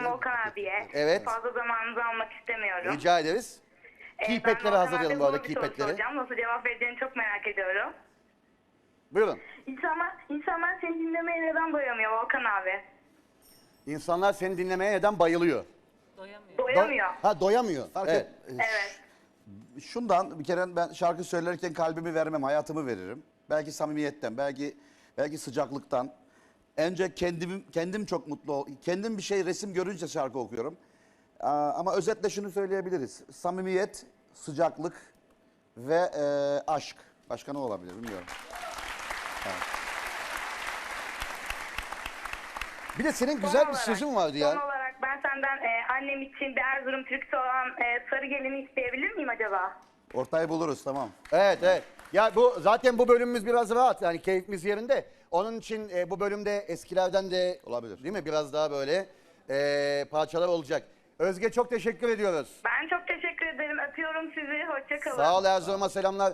ediyorum Volkan abiye. Evet. Fazla zamanınızı almak istemiyorum. Rica ederiz. Ee, Keypad'leri ben Volkan hazırlayalım abiye bu arada zor bir soru keypad'leri. soracağım. Nasıl cevap vereceğini çok merak ediyorum. Buyurun. İnsanlar, insanlar seni dinlemeye neden doyamıyor Volkan abi? İnsanlar seni dinlemeye neden bayılıyor? Doyamıyor. Doyamıyor. Ha doyamıyor. Fark Evet. et- Evet. Şundan bir kere ben şarkı söylerken kalbimi vermem, hayatımı veririm. Belki samimiyetten, belki belki sıcaklıktan. Önce kendim kendim çok mutlu ol. Kendim bir şey resim görünce şarkı okuyorum. Ama özetle şunu söyleyebiliriz. Samimiyet, sıcaklık ve e, aşk. Başka ne olabilir bilmiyorum. Bir de senin Son güzel bir olarak- sözün vardı Son ya. olarak ben senden e, annem için bir Erzurum türküsü olan e, Sarı Gelin'i isteyebilir miyim acaba? Ortayı buluruz tamam. Evet evet. Ya bu zaten bu bölümümüz biraz rahat yani keyfimiz yerinde. Onun için e, bu bölümde eskilerden de Olabilir. Değil mi? Biraz daha böyle e, parçalar olacak. Özge çok teşekkür ediyoruz. Ben çok teşekkür ederim. Öpüyorum sizi. Hoşça kalın. Sağ ol Erzurum'a selamlar.